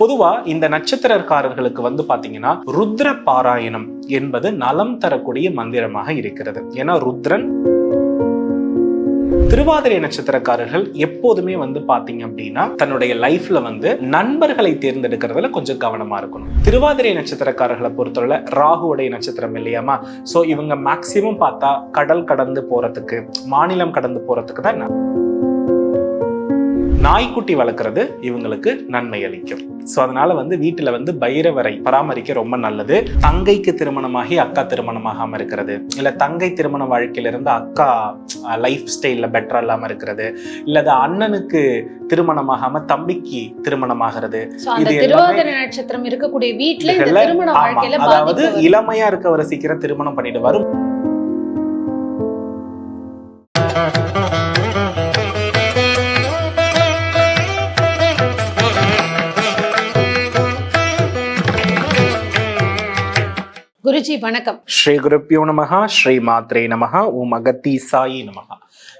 பொதுவா இந்த நட்சத்திரக்காரர்களுக்கு வந்து பாத்தீங்கன்னா ருத்ர பாராயணம் என்பது நலம் தரக்கூடிய மந்திரமாக இருக்கிறது. ஏன்னா ருத்ரன் திருவாதிரை நட்சத்திரக்காரர்கள் எப்போதுமே வந்து பாத்தீங்க அப்படின்னா தன்னுடைய லைஃப்ல வந்து நண்பர்களை தேர்ந்தெடுக்கிறதுல கொஞ்சம் கவனமா இருக்கணும். திருவாதிரை நட்சத்திரக்காரர்களை பொறுத்தவரை ராகுவுடைய நட்சத்திரம் இல்லையாமா? சோ இவங்க மேக்சிமம் பார்த்தா கடல் கடந்து போறதுக்கு மாநிலம் கடந்து போறதுக்கு தான் நாய்க்குட்டி வளர்க்குறது இவங்களுக்கு நன்மை அளிக்கும். ஸோ அதனால வந்து வீட்டில் வந்து பைரவரை பராமரிக்க ரொம்ப நல்லது. தங்கைக்கு திருமணமாகி அக்கா திருமணமாகாம இருக்கிறது. இல்லை தங்கை திருமண வாழ்க்கையில இருந்து அக்கா லைஃப் ஸ்டைலில் பெட்டரா இல்லாமல் இருக்கிறது. இல்லை அண்ணனுக்கு திருமணமாகாம தம்பிக்கு திருமணமாகிறது. இது எல்லாமே- நட்சத்திரம் இருக்கக்கூடிய திருமண வாழ்க்கையில அதாவது. இளமையா இருக்கவரை சீக்கிரம் திருமணம் பண்ணிட்டு குருஜி வணக்கம். ஸ்ரீ குருப்பியோ நமகா ஸ்ரீ மாத்ரே நமகா ஓம் அகத்தி சாயி நமகா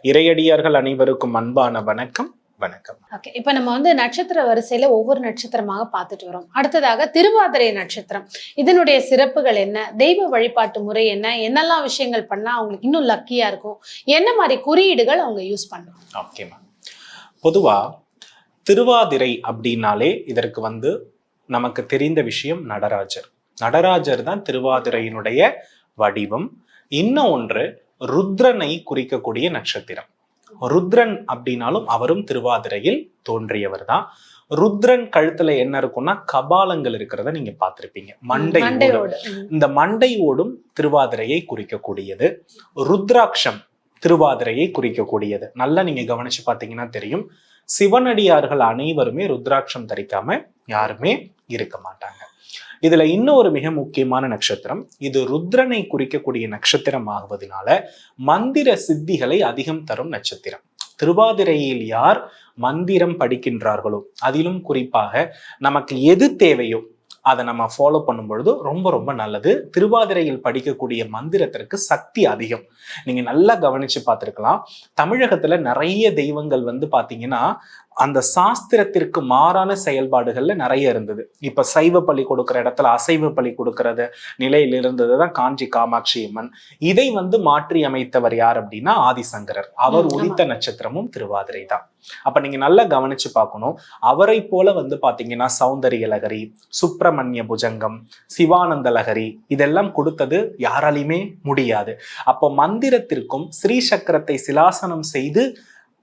இறையடியார்கள் அனைவருக்கும் அன்பான வணக்கம் வணக்கம். ஓகே இப்போ நம்ம வந்து நட்சத்திர வரிசையில ஒவ்வொரு நட்சத்திரமாக பார்த்துட்டு வரோம். அடுத்ததாக திருவாதிரை நட்சத்திரம். இதனுடைய சிறப்புகள் என்ன? தெய்வ வழிபாட்டு முறை என்ன? என்னெல்லாம் விஷயங்கள் பண்ணா அவங்களுக்கு இன்னும் லக்கியா இருக்கும்? என்ன மாதிரி குறியீடுகள் அவங்க யூஸ் பண்ணலாம் ஓகேம்மா பொதுவா திருவாதிரை அப்படின்னாலே இதற்கு வந்து நமக்கு தெரிந்த விஷயம் நடராஜர். நடராஜர் தான் திருவாதிரையினுடைய வடிவம். இன்னும் ஒன்று ருத்ரனை குறிக்கக்கூடிய நட்சத்திரம். ருத்ரன் அப்படின்னாலும் அவரும் திருவாதிரையில் தோன்றியவர் தான். ருத்ரன் கழுத்துல என்ன இருக்கும்னா கபாலங்கள் இருக்கிறத நீங்க பார்த்திருப்பீங்க. மண்டை. இந்த மண்டை ஓடும் திருவாதிரையை குறிக்கக்கூடியது. ருத்ராட்சம் திருவாதிரையை குறிக்கக்கூடியது. நல்லா நீங்க கவனிச்சு பார்த்தீங்கன்னா தெரியும். சிவனடியார்கள் அனைவருமே ருத்ராட்சம் தரிக்காம யாருமே இருக்க மாட்டாங்க. இதுல இன்னொரு மிக முக்கியமான நட்சத்திரம் இது ருத்ரனை குறிக்கக்கூடிய நட்சத்திரம் ஆகுவதனால மந்திர சித்திகளை அதிகம் தரும் நட்சத்திரம். திருவாதிரையில் யார் மந்திரம் படிக்கின்றார்களோ அதிலும் குறிப்பாக நமக்கு எது தேவையோ அதை நம்ம ஃபாலோ பண்ணும் பொழுது ரொம்ப ரொம்ப நல்லது. திருவாதிரையில் படிக்கக்கூடிய மந்திரத்திற்கு சக்தி அதிகம். நீங்க நல்லா கவனிச்சு பார்த்துருக்கலாம். தமிழகத்துல நிறைய தெய்வங்கள் வந்து பாத்தீங்கன்னா அந்த சாஸ்திரத்திற்கு மாறான செயல்பாடுகள்ல நிறைய இருந்தது. இப்ப சைவ பலி கொடுக்கிற இடத்துல அசைவ பலி கொடுக்கறது நிலையில் இருந்தது தான் காஞ்சி காமாட்சி அம்மன். இதை வந்து மாற்றி அமைத்தவர் யார் அப்படின்னா ஆதிசங்கரர். அவர். உதித்த நட்சத்திரமும் திருவாதிரை தான். அப்ப நீங்க நல்லா கவனிச்சு பார்க்கணும். அவரை போல வந்து பாத்தீங்கன்னா சௌந்தரிய லகரி சுப்பிரமணிய புஜங்கம் சிவானந்த லகரி இதெல்லாம் கொடுத்தது யாராலையுமே முடியாது. அப்போ மந்திரத்திற்கும் ஸ்ரீ சக்கரத்தை சிலாசனம் செய்து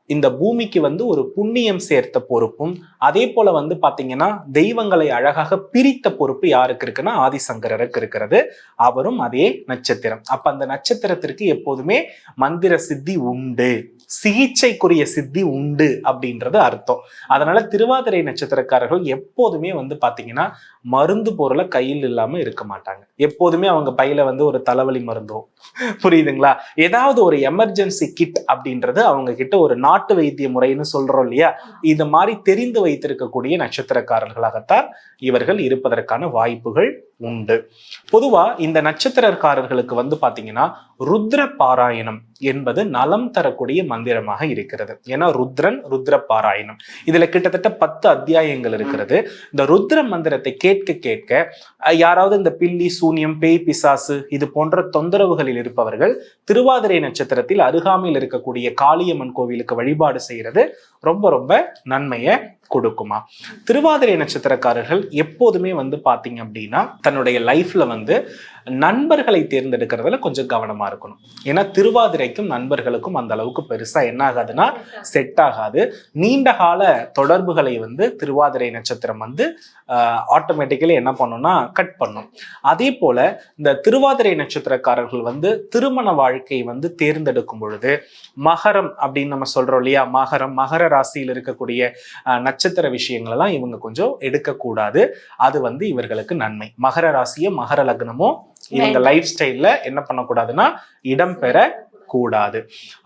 இந்த பூமிக்கு வந்து ஒரு புண்ணியம் சேர்த்த பொறுப்பும் அதே போல வந்து பாத்தீங்கன்னா தெய்வங்களை அழகாக பிரித்த பொறுப்பு யாருக்கு இருக்குன்னா ஆதிசங்கரருக்கு இருக்கிறது. அவரும் அதே நட்சத்திரம். அப்ப அந்த நட்சத்திரத்திற்கு எப்போதுமே மந்திர சித்தி உண்டு. சிகிச்சைக்குரிய சித்தி உண்டு அப்படின்றது அர்த்தம். அதனால திருவாதிரை நட்சத்திரக்காரர்கள் எப்போதுமே வந்து பாத்தீங்கன்னா மருந்து பொருளை கையில் இல்லாம இருக்க மாட்டாங்க. எப்போதுமே அவங்க பையில வந்து ஒரு தலைவலி மருந்தோ புரியுதுங்களா? ஏதாவது ஒரு எமர்ஜென்சி கிட் அப்படின்றது அவங்க கிட்ட ஒரு நாட்டு வைத்திய முறைன்னு சொல்றோம் இல்லையா? இந்த மாதிரி தெரிந்து வைத்திருக்கக்கூடிய நட்சத்திரக்காரர்களாகத்தான் இவர்கள் இருப்பதற்கான வாய்ப்புகள் உண்டு. பொதுவா இந்த நட்சத்திரக்காரர்களுக்கு வந்து பாத்தீங்கன்னா ருத்ர பாராயணம் என்பது நலம் தரக்கூடிய மந்திரமாக இருக்கிறது. ஏன்னா ருத்ரன் ருத்ர பாராயணம் இதுல கிட்டத்தட்ட பத்து அத்தியாயங்கள் இருக்கிறது. இந்த ருத்ர மந்திரத்தை கேட்க கேட்க யாராவது இந்த பில்லி சூனியம் பேய் பிசாசு இது போன்ற தொந்தரவுகளில் இருப்பவர்கள் திருவாதிரை நட்சத்திரத்தில் அருகாமையில் இருக்கக்கூடிய காளியம்மன் கோவிலுக்கு வழிபாடு செய்யறது ரொம்ப ரொம்ப நன்மையை கொடுக்குமா? திருவாதிரை நட்சத்திரக்காரர்கள் எப்போதுமே வந்து பார்த்தீங்க அப்படின்னா தன்னுடைய லைஃப்ல வந்து நண்பர்களை தேர்ந்தெடுக்கிறதுல கொஞ்சம் கவனமா இருக்கணும். ஏன்னா திருவாதிரைக்கும் நண்பர்களுக்கும் அந்த அளவுக்கு பெருசா என்ன ஆகாதுன்னா செட் ஆகாது. நீண்ட கால தொடர்புகளை வந்து திருவாதிரை நட்சத்திரம் வந்து ஆட்டோமேட்டிக்கலி என்ன பண்ணும்னா கட் பண்ணும். அதே போல இந்த திருவாதிரை நட்சத்திரக்காரர்கள் வந்து திருமண வாழ்க்கை வந்து தேர்ந்தெடுக்கும் பொழுது மகரம் அப்படின்னு நம்ம சொல்றோம் இல்லையா? மகரம் மகர ராசியில் இருக்கக்கூடிய நட்சத்திர விஷயங்கள் எல்லாம் இவங்க கொஞ்சம் எடுக்கக்கூடாது. அது வந்து இவர்களுக்கு நன்மை. மகர ராசியோ மகர லக்னமோ இவங்க. லைஃப் ஸ்டைல்ல என்ன பண்ணக்கூடாதுன்னா இடம்பெற கூடாது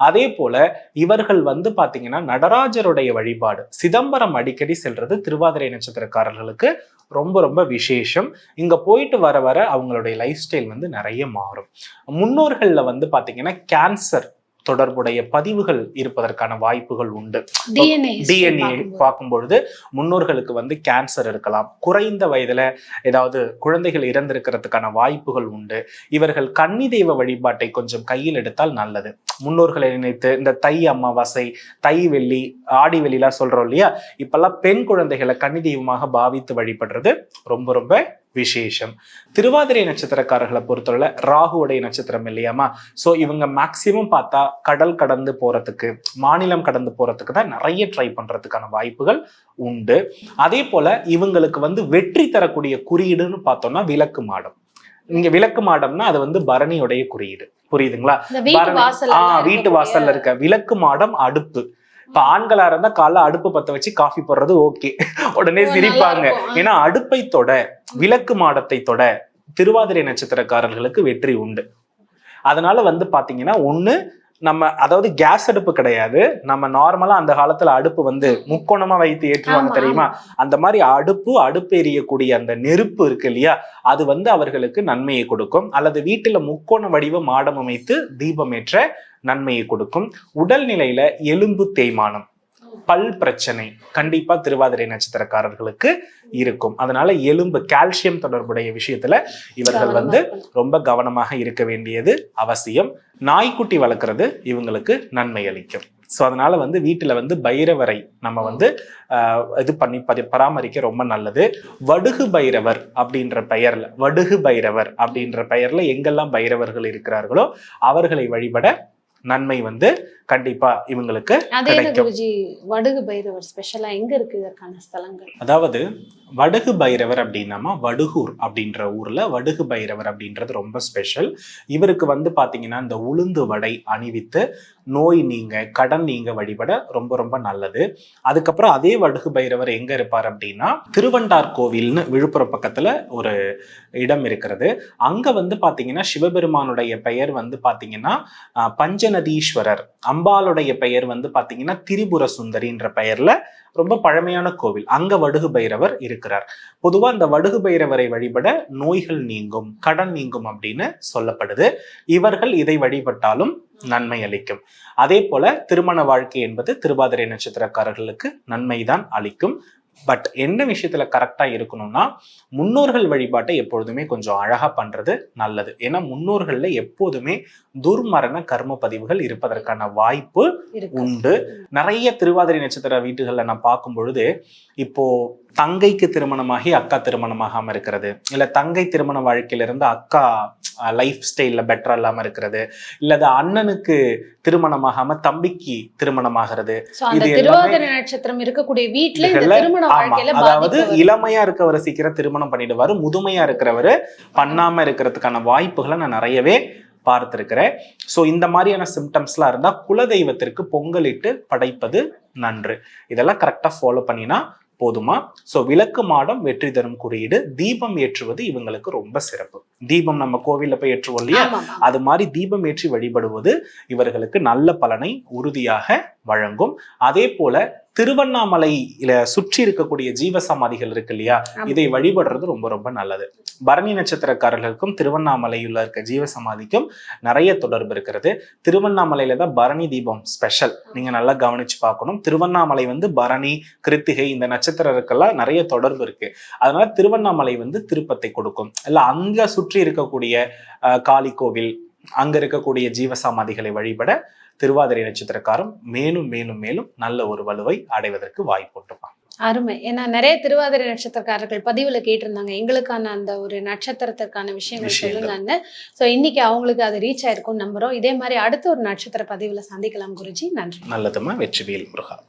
அதே போல இவர்கள் வந்து பாத்தீங்கன்னா நடராஜருடைய வழிபாடு. சிதம்பரம் அடிக்கடி செல்றது திருவாதிரை நட்சத்திரக்காரர்களுக்கு ரொம்ப ரொம்ப விசேஷம். இங்க போயிட்டு வர வர அவங்களுடைய லைஃப் ஸ்டைல் வந்து நிறைய மாறும். முன்னோர்கள்ல வந்து பாத்தீங்கன்னா கேன்சர் தொடர்புடைய பதிவுகள் இருப்பதற்கான வாய்ப்புகள் உண்டு. டிஎன்ஏ டிஎன்ஏ பார்க்கும் பொழுது முன்னோர்களுக்கு வந்து கேன்சர் இருக்கலாம். குறைந்த வயதுல ஏதாவது குழந்தைகள் இறந்திருக்கிறதுக்கான வாய்ப்புகள் உண்டு. இவர்கள் கன்னி தெய்வ வழிபாட்டை கொஞ்சம் கையில் எடுத்தால் நல்லது. முன்னோர்களை நினைத்து இந்த தை அமாவாசை தை வெள்ளி ஆடி வெள்ளிலாம் சொல்றோம் இல்லையா? இப்பெல்லாம் பெண் குழந்தைகளை கன்னி தெய்வமாக பாவித்து வழிபடுறது ரொம்ப ரொம்ப விசேஷம். திருவாதிரை நட்சத்திரக்காரர்களை பொறுத்தவரை ராகுவுடைய நட்சத்திரம் இல்லையாமா ஸோ இவங்க மேக்சிமம் பார்த்தா கடல் கடந்து போறதுக்கு மாநிலம் கடந்து போறதுக்கு தான் நிறைய ட்ரை பண்றதுக்கான வாய்ப்புகள் உண்டு. அதே போல இவங்களுக்கு வந்து வெற்றி தரக்கூடிய குறியீடுன்னு பார்த்தோம்னா விளக்கு மாடம். இங்க விளக்கு மாடம்னா அது வந்து பரணியுடைய குறியீடு. புரியுதுங்களா? வீட்டு வாசல்ல இருக்க விளக்கு மாடம் அடுப்பு. இப்ப ஆண்களா இருந்தா காலைல அடுப்பு பத்த வச்சு காஃபி போடுறது ஓகே. உடனே சிரிப்பாங்க. ஏன்னா அடுப்பை தொட விளக்கு மாடத்தை தொட திருவாதிரை நட்சத்திரக்காரர்களுக்கு வெற்றி உண்டு. அதனால வந்து பாத்தீங்கன்னா ஒண்ணு நம்ம அதாவது கேஸ் அடுப்பு கிடையாது. நம்ம நார்மலா அந்த காலத்துல அடுப்பு வந்து முக்கோணமா வைத்து ஏற்றுவாங்க தெரியுமா? அந்த மாதிரி அடுப்பு அடுப்பு எரியக்கூடிய அந்த நெருப்பு இருக்கு இல்லையா? அது வந்து அவர்களுக்கு நன்மையை கொடுக்கும். அல்லது வீட்டுல முக்கோண வடிவ மாடம் அமைத்து தீபம் ஏற்ற நன்மையை கொடுக்கும். உடல்நிலையில எலும்பு தேய்மானம். பல் பிரச்சனை கண்டிப்பா திருவாதிரை நட்சத்திரக்காரர்களுக்கு இருக்கும். அதனால எலும்பு கால்சியம் தொடர்புடைய விஷயத்துல இவர்கள் வந்து ரொம்ப கவனமாக இருக்க வேண்டியது அவசியம். நாய்க்குட்டி வளர்க்குறது இவங்களுக்கு நன்மை அளிக்கும். ஸோ அதனால வந்து வீட்டில் வந்து பைரவரை நம்ம வந்து ஆஹ், இது பண்ணி பரி பராமரிக்க ரொம்ப நல்லது. வடுகு பைரவர் அப்படின்ற பெயர்ல வடுகு பைரவர் அப்படின்ற பெயர்ல எங்கெல்லாம் பைரவர்கள் இருக்கிறார்களோ அவர்களை வழிபட நன்மை வந்து கண்டிப்பா இவங்களுக்கு. குருஜி வடுகு பைரவர் ஸ்பெஷலா எங்க இருக்கு இதற்கான ஸ்தலங்கள்? அதாவது வடுகு பைரவர் அப்படின்னாமா வடுகூர் அப்படின்ற ஊர்ல வடுகு பைரவர் அப்படின்றது ரொம்ப ஸ்பெஷல் இவருக்கு வந்து பாத்தீங்கன்னா இந்த உளுந்து வடை அணிவித்து நோய் நீங்க கடன் நீங்க வழிபட ரொம்ப ரொம்ப நல்லது. அதுக்கப்புறம் அதே வடுகு பைரவர் எங்க இருப்பார் அப்படின்னா திருவண்டார் கோவில்னு விழுப்புரம் பக்கத்துல ஒரு இடம் இருக்கிறது. அங்க வந்து பாத்தீங்கன்னா சிவபெருமானுடைய பெயர் வந்து பாத்தீங்கன்னா பஞ்சநதீஸ்வரர். அம்பாளுடைய பெயர் வந்து பாத்தீங்கன்னா திரிபுர சுந்தரின்ற பெயர்ல ரொம்ப பழமையான கோவில். அங்க வடுகு பைரவர் இருக்கிறார். பொதுவா அந்த வடுகு பைரவரை வழிபட நோய்கள் நீங்கும் கடன் நீங்கும் அப்படின்னு சொல்லப்படுது. இவர்கள் இதை வழிபட்டாலும் நன்மை அளிக்கும். அதே போல திருமண வாழ்க்கை என்பது திருவாதிரை நட்சத்திரக்காரர்களுக்கு நன்மைதான் அளிக்கும். பட் என்ன விஷயத்துல கரெக்டா இருக்கணும்னா முன்னோர்கள் வழிபாட்டை எப்பொழுதுமே கொஞ்சம் அழகா பண்றது நல்லது. ஏன்னா முன்னோர்கள்ல எப்போதுமே துர்மரண கர்ம பதிவுகள் இருப்பதற்கான வாய்ப்பு உண்டு. நிறைய திருவாதிரை நட்சத்திர வீட்டுகளில் நான் பார்க்கும் பொழுது இப்போ தங்கைக்கு திருமணமாகி அக்கா திருமணமாகாம இருக்கிறது. இல்ல தங்கை திருமண வாழ்க்கையிலிருந்து அக்கா லைஃப் ஸ்டைல்ல பெட்டரா இல்லாம இருக்கிறது. இல்லது அண்ணனுக்கு திருமணமாகாம தம்பிக்கு திருமணமாகிறது. இது எல்லாமே- நட்சத்திரம் இருக்கக்கூடிய வீட்டுல அதாவது. இளமையா இருக்கவர் சீக்கிரம் திருமணம் பண்ணிடுவாரு முதுமையா இருக்கிறவரு பண்ணாம இருக்கிறதுக்கான வாய்ப்புகளை நான் நிறையவே பார்த்திருக்கிறேன். ஸோ இந்த மாதிரியான சிம்டம்ஸ்லாம் இருந்தா குலதெய்வத்திற்கு பொங்கலிட்டு படைப்பது நன்று. இதெல்லாம் கரெக்டா ஃபாலோ பண்ணினா போதுமா? ஸோ விளக்கு மாடம் வெற்றி தரும் குறியீடு தீபம் ஏற்றுவது இவங்களுக்கு ரொம்ப சிறப்பு. தீபம் நம்ம கோவில்ல போய் ஏற்றுவோம் இல்லையா. அது மாதிரி தீபம் ஏற்றி வழிபடுவது இவர்களுக்கு நல்ல பலனை உறுதியாக வழங்கும். அதே போல திருவண்ணாமலையில சுற்றி இருக்கக்கூடிய ஜீவ சமாதிகள் இருக்கு இல்லையா. இதை வழிபடுறது ரொம்ப ரொம்ப நல்லது. பரணி நட்சத்திரக்காரர்களுக்கும் திருவண்ணாமலையுள்ள இருக்க ஜீவ சமாதிக்கும் நிறைய தொடர்பு இருக்கிறது. திருவண்ணாமலையில தான் பரணி தீபம் ஸ்பெஷல் நீங்க நல்லா கவனிச்சு பார்க்கணும். திருவண்ணாமலை வந்து பரணி கிருத்திகை இந்த நட்சத்திரருக்கெல்லாம் நிறைய தொடர்பு இருக்கு. அதனால திருவண்ணாமலை வந்து திருப்பத்தை கொடுக்கும். இல்ல அங்க சுற்றி இருக்கக்கூடிய அஹ், காளி கோவில் அங்க இருக்கக்கூடிய ஜீவசமாதிகளை வழிபட திருவாதிரை நட்சத்திரக்காரம் மேலும் மேலும் மேலும் நல்ல ஒரு வலுவை அடைவதற்கு வாய்ப்பு உண்டுப்பா அருமை. ஏன்னா நிறைய திருவாதிரை நட்சத்திரக்காரர்கள் பதிவுல கேட்டிருந்தாங்க. எங்களுக்கான அந்த ஒரு நட்சத்திரத்திற்கான விஷயங்கள் விஷயங்கள். சொல்லுங்கன்னு. சோ இன்னைக்கு அவங்களுக்கு அது ரீச் ஆயிருக்கும் நம்புறோம். இதே மாதிரி அடுத்த ஒரு நட்சத்திர பதிவுல சந்திக்கலாம் குருஜி. நன்றி. நல்லதுமா வெற்றிவேல் முருகா.